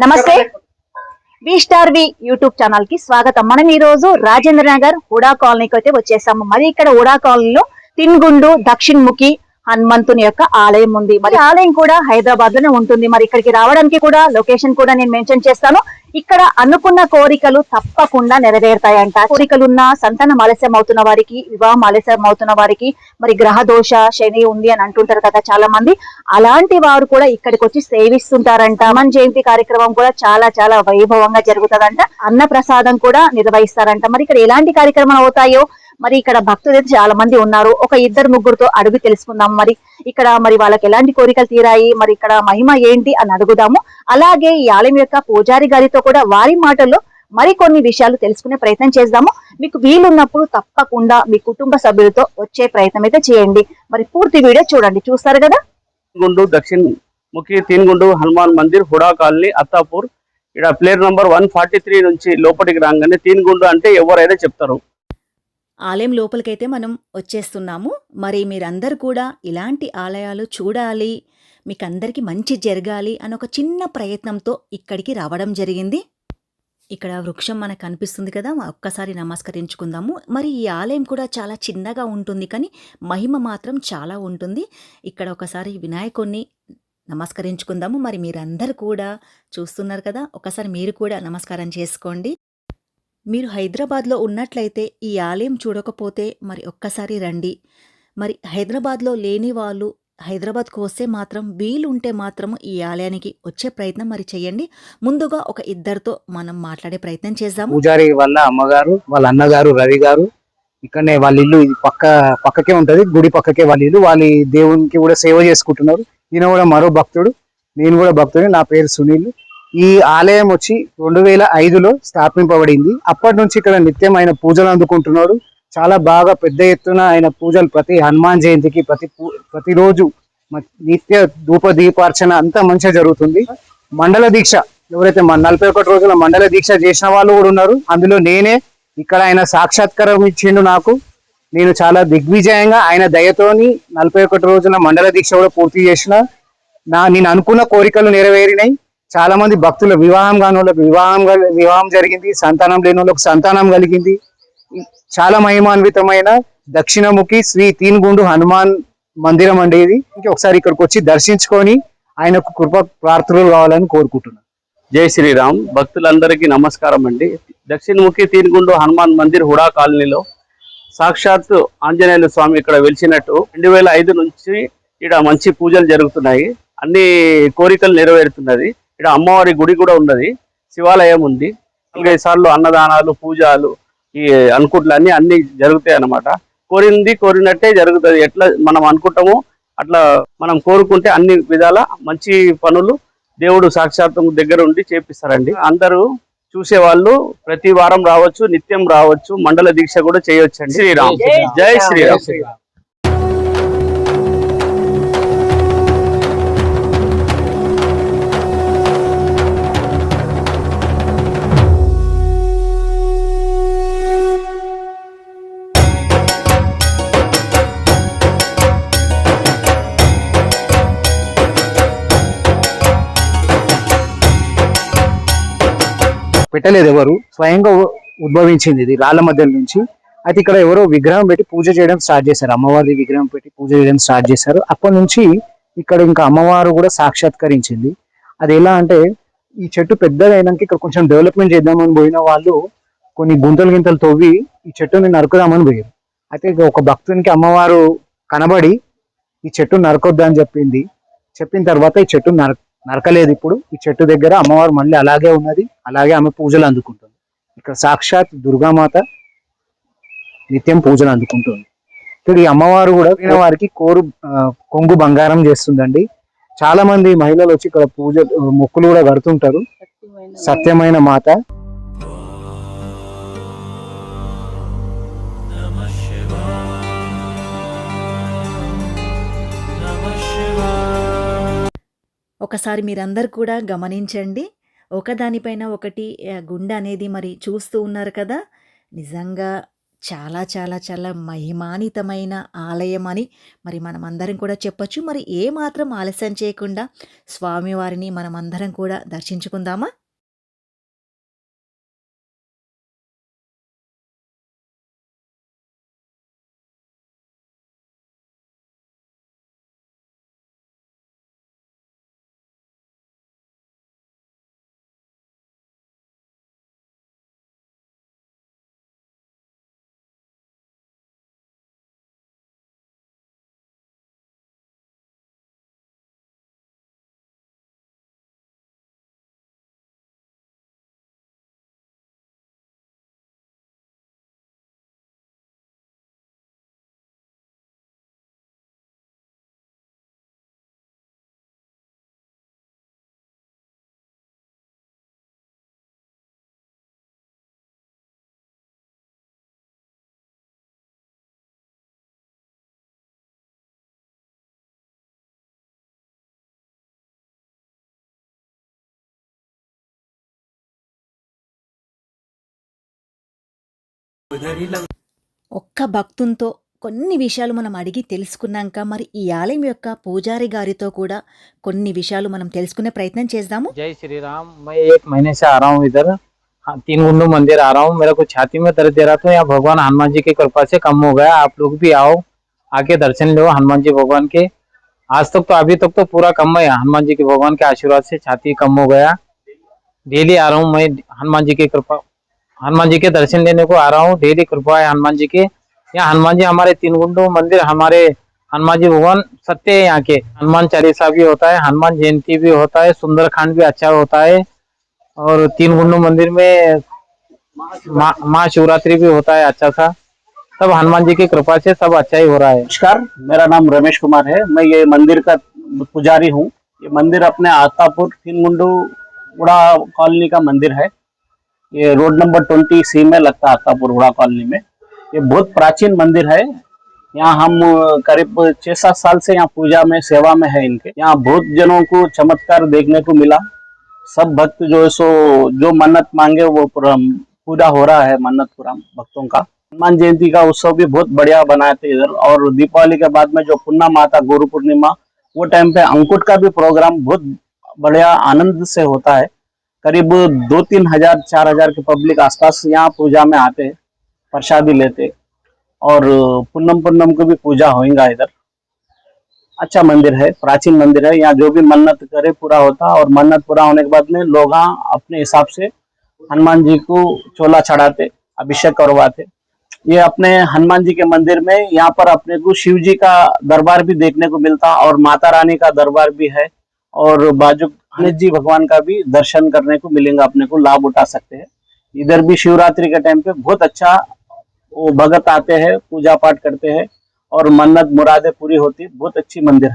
నమస్తే. V star V YouTube ఛానల్కి స్వాగతం. మనం ఈ రోజు రాజేంద్ర నగర్ హుడా కాలనీకి అయితే వచ్చేసాము. మరి ఇక్కడ హుడా కాలనీలో తిన్గుండు దక్షిణముఖి హనుమంతుని యొక్క ఆలయం ఉంది. మరి ఆలయం కూడా హైదరాబాద్లోనే ఉంటుంది. మరి ఇక్కడికి రావడానికి కూడా లొకేషన్ కూడా నేను మెన్షన్ చేస్తాను. ఇక్కడ అనుకున్న కోరికలు తప్పకుండా నెరవేరుతాయంట. కోరికలున్న సంతానం ఆలస్యం అవుతున్న వారికి వివాహం ఆలస్యం అవుతున్న వారికి మరి గ్రహ దోష శని ఉంది అని అంటుంటారు కదా చాలా మంది అలాంటి వారు కూడా ఇక్కడికి వచ్చి సేవిస్తుంటారంట. మన జయంతి కార్యక్రమం కూడా చాలా చాలా వైభవంగా జరుగుతుందంట. అన్న ప్రసాదం కూడా నిర్వహిస్తారంట. మరి ఇక్కడ ఎలాంటి కార్యక్రమాలు అవుతాయో మరి ఇక్కడ భక్తులు అయితే చాలా మంది ఉన్నారు. ఒక ఇద్దరు ముగ్గురుతో అడుగు తెలుసుకుందాం. మరి ఇక్కడ మరి వాళ్ళకి ఎలాంటి కోరికలు తీరాయి? మరి ఇక్కడ మహిమ ఏంటి అని అడుగుదాము. అలాగే ఈ ఆలయం యొక్క పూజారి గారితో కూడా వారి మాటల్లో మరికొన్ని విషయాలు తెలుసుకునే ప్రయత్నం చేద్దాము. మీకు వీలున్నప్పుడు తప్పకుండా మీ కుటుంబ సభ్యులతో వచ్చే ప్రయత్నం అయితే చేయండి. మరి పూర్తి వీడియో చూడండి. చూస్తారు కదా? గుండు దక్షిణ ముఖి తీన్గుండు హనుమాన్ మందిర్ హుడా కాలనీ అత్తాపూర్. ఇక్కడ player number one forty three నుంచి లోపలికి రాగానే తీన్గుండు అంటే ఎవరైనా చెప్తారు. ఆలయం లోపలికైతే మనం వచ్చేస్తున్నాము. మరి మీరందరూ కూడా ఇలాంటి ఆలయాలు చూడాలి మీకందరికీ మంచి జరగాలి అని ఒక చిన్న ప్రయత్నంతో ఇక్కడికి రావడం జరిగింది. ఇక్కడ వృక్షం మనకు కనిపిస్తుంది కదా ఒక్కసారి నమస్కరించుకుందాము. మరి ఈ ఆలయం కూడా చాలా చిన్నగా ఉంటుంది కానీ మహిమ మాత్రం చాలా ఉంటుంది. ఇక్కడ ఒకసారి వినాయకుణ్ణి నమస్కరించుకుందాము. మరి మీరందరూ కూడా చూస్తున్నారు కదా ఒకసారి మీరు కూడా నమస్కారం చేసుకోండి. మీరు హైదరాబాద్లో ఉన్నట్లయితే ఈ ఆలయం చూడకపోతే మరి ఒక్కసారి రండి. మరి హైదరాబాద్లో లేని వాళ్ళు హైదరాబాద్కు వస్తే మాత్రం వీలుంటే మాత్రం ఈ ఆలయానికి వచ్చే ప్రయత్నం మరి చేయండి. ముందుగా ఒక ఇద్దరితో మనం మాట్లాడే ప్రయత్నం చేద్దాం పూజారి వాళ్ళ అమ్మగారు వాళ్ళ అన్నగారు రవి గారు ఇక్కడనే వాళ్ళ ఇల్లు పక్క పక్కకే ఉంటది గుడి పక్కకే వాళ్ళ ఇల్లు. వాళ్ళ దేవునికి కూడా సేవ చేసుకుంటున్నారు. ఈయన కూడా మరో భక్తుడు నేను కూడా భక్తుడు నా పేరు సునీల్. ఈ ఆలయం వచ్చి రెండు వేల ఐదులో స్థాపింపబడింది. అప్పటి నుంచి ఇక్కడ నిత్యం ఆయన పూజలు అందుకుంటున్నాడు చాలా బాగా పెద్ద ఎత్తున ఆయన పూజలు ప్రతి హనుమాన్ జయంతికి ప్రతి పూ- ప్రతిరోజు నిత్య ధూప దీపార్చన అంతా మంచిగా జరుగుతుంది. మండల దీక్ష ఎవరైతే నలభై ఒకటి రోజుల మండల దీక్ష చేసిన వాళ్ళు కూడా ఉన్నారు. అందులో నేనే ఇక్కడ ఆయన సాక్షాత్కారం ఇచ్చిండు నాకు. నేను చాలా దిగ్విజయంగా ఆయన దయతోని నలభై ఒకటి రోజుల మండల దీక్ష కూడా పూర్తి చేసిన. నా నేను అనుకున్న కోరికలు నెరవేరినాయి. చాలా మంది భక్తులు వివాహం కాని వాళ్ళకి వివాహం వివాహం జరిగింది సంతానం లేని వాళ్ళకి సంతానం కలిగింది. చాలా మహిమాన్వితమైన దక్షిణముఖి శ్రీ తీన్గుండు హనుమాన్ మందిరం అండి ఇది. ఇంకా ఒకసారి ఇక్కడికి వచ్చి దర్శించుకొని ఆయనకు కృప ప్రార్థనలు కావాలని కోరుకుంటున్నాను. జై శ్రీరామ్. భక్తులందరికీ నమస్కారం అండి. దక్షిణముఖి తీన్గుండు హనుమాన్ మందిర్ హుడా కాలనీలో సాక్షాత్ ఆంజనేయులు స్వామి ఇక్కడ వెలిచినట్టు రెండు వేల ఐదు నుంచి ఇక్కడ మంచి పూజలు జరుగుతున్నాయి. అన్ని కోరికలు నెరవేరుతున్నది. ఇక్కడ అమ్మవారి గుడి కూడా ఉన్నది. శివాలయం ఉంది. నాలుగైదు సార్లు అన్నదానాలు పూజలు ఈ అనుకుంటులు అన్ని అన్ని జరుగుతాయి అన్నమాట. కోరింది కోరినట్టే జరుగుతుంది. ఎట్లా మనం అనుకుంటామో అట్లా మనం కోరుకుంటే అన్ని విధాల మంచి పనులు దేవుడు సాక్షాత్తం దగ్గర ఉండి చేపిస్తారండి. అందరూ చూసే వాళ్ళు ప్రతి వారం రావచ్చు నిత్యం రావచ్చు. మండల దీక్ష కూడా చేయొచ్చండి. శ్రీరామ్. జై శ్రీరామ్. పెట్టలేదు ఎవరు. స్వయంగా ఉద్భవించింది ఇది రాళ్ళ మధ్య నుంచి. అయితే ఇక్కడ ఎవరో విగ్రహం పెట్టి పూజ చేయడం స్టార్ట్ చేశారు. అమ్మవారి విగ్రహం పెట్టి పూజ చేయడం స్టార్ట్ చేశారు. అప్పటి నుంచి ఇక్కడ ఇంకా అమ్మవారు కూడా సాక్షాత్కరించింది. అది ఎలా అంటే ఈ చెట్టు పెద్దగా అయినాక ఇక్కడ కొంచెం డెవలప్మెంట్ చేద్దామని పోయిన వాళ్ళు కొన్ని గుంతలు గింతలు తవ్వి ఈ చెట్టుని నరుకుదామని పోయారు. అయితే ఒక భక్తునికి అమ్మవారు కనబడి ఈ చెట్టు నరకొద్దు అని చెప్పింది. చెప్పిన తర్వాత ఈ చెట్టు నరక నరకలేదు ఇప్పుడు. ఈ చెట్టు దగ్గర అమ్మవారు మళ్ళీ అలాగే ఉన్నది. అలాగే ఆమె పూజలు అందుకుంటుంది. ఇక్కడ సాక్షాత్ దుర్గామాత నిత్యం పూజలు అందుకుంటుంది. ఇక్కడ ఈ అమ్మవారు కూడా వారికి కోరు కొంగు బంగారం చేస్తుందండి. చాలా మంది మహిళలు వచ్చి ఇక్కడ పూజ మొక్కులు కూడా కడుతుంటారు. సత్యమైన మాత. ఒకసారి మీరందరూ కూడా గమనించండి. ఒకదానిపైన ఒకటి గుండె అనేది మరి చూస్తూ ఉన్నారు కదా. నిజంగా చాలా చాలా చాలా మహిమానితమైన ఆలయం అని మరి మనమందరం కూడా చెప్పచ్చు. మరి ఏమాత్రం ఆలస్యం చేయకుండా స్వామివారిని మనమందరం కూడా దర్శించుకుందామా? ఒక్క భక్తునితో కొన్ని విషయాలు మనం అడిగి తెలుసుకున్నాక మరి ఈ ఆలయం యొక్క పూజారి గారితో కూడా కొన్ని విషయాలు మనం తెలుసుకునే ప్రయత్నం చేద్దాము जय श्री राम मैं एक महीने से आ रहा हूँ इधर हाँ, तीन गुंडू मंदिर आ रहा हूँ मेरे को छाती में दर्द दे रहा था यहाँ भगवान हनुमान जी की कृपा से कम हो गया आप लोग भी आओ आके दर्शन लो हनुमान जी भगवान के आज तक तो अभी तक तो पूरा कम है हनुमान जी के भगवान के आशीर्वाद से छाती कम हो गया डेली आ रहा हूँ मैं हनुमान जी की कृपा हनुमान जी के दर्शन लेने को आ रहा हूँ। डेली कृपा है हनुमान जी के। यहाँ हनुमान जी हमारे तीन गुंडू मंदिर, हमारे हनुमान जी भगवान सत्य है यहाँ के। हनुमान चालीसा भी होता है, हनुमान जयंती भी होता है सुंदरकांड भी अच्छा होता है। और तीन गुंडू मंदिर में महा- महाशिवरात्रि भी होता है अच्छा सा। सब हनुमान जी की कृपा से सब अच्छा ही हो रहा है। नमस्कार, मेरा नाम रमेश कुमार है। मैं ये मंदिर का पुजारी हूँ। ये मंदिर अपने आतापुर तीन मुंडू उड़ा कॉलोनी का मंदिर है। ये रोड नंबर ट्वेंटी सी में लगता है आतापुर उड़ा कॉलोनी में। ये बहुत प्राचीन मंदिर है। यहाँ हम करीब छह सात साल से यहाँ पूजा में, सेवा में है इनके। यहाँ बहुत जनों को चमत्कार देखने को मिला। सब भक्त जो है सो, जो मन्नत मांगे वो पूरा हो रहा है मन्नत पूरा भक्तों का। हनुमान जयंती का उत्सव भी बहुत बढ़िया बनाए थे इधर। और दीपावली के बाद में जो पुन्ना माता, गुरु पूर्णिमा, वो टाइम पे अंकुट का भी प्रोग्राम बहुत बढ़िया आनंद से होता है। करीब दो तीन हज़ार, चार हज़ार के पब्लिक आसपास यहाँ पूजा में आते हैं, प्रसादी लेते और पूनम पुन्नम को भी पूजा होगा इधर। अच्छा मंदिर है, प्राचीन मंदिर है, यहाँ जो भी मन्नत करे पूरा होता और मन्नत पूरा होने के बाद में लोग अपने हिसाब से हनुमान जी को चोला चढ़ाते, अभिषेक करवाते। ये अपने हनुमान जी के मंदिर में यहाँ पर अपने को शिव जी का दरबार भी देखने को मिलता और माता रानी का दरबार भी है। और बाजू गणेश जी भगवान का भी दर्शन करने को मिलेगा, अपने को लाभ उठा सकते हैं। इधर भी शिवरात्रि के टाइम पे बहुत अच्छा वो भगत आते हैं, पूजा पाठ करते हैं और मन्नत मुरादें पूरी होती, बहुत अच्छी मंदिर है।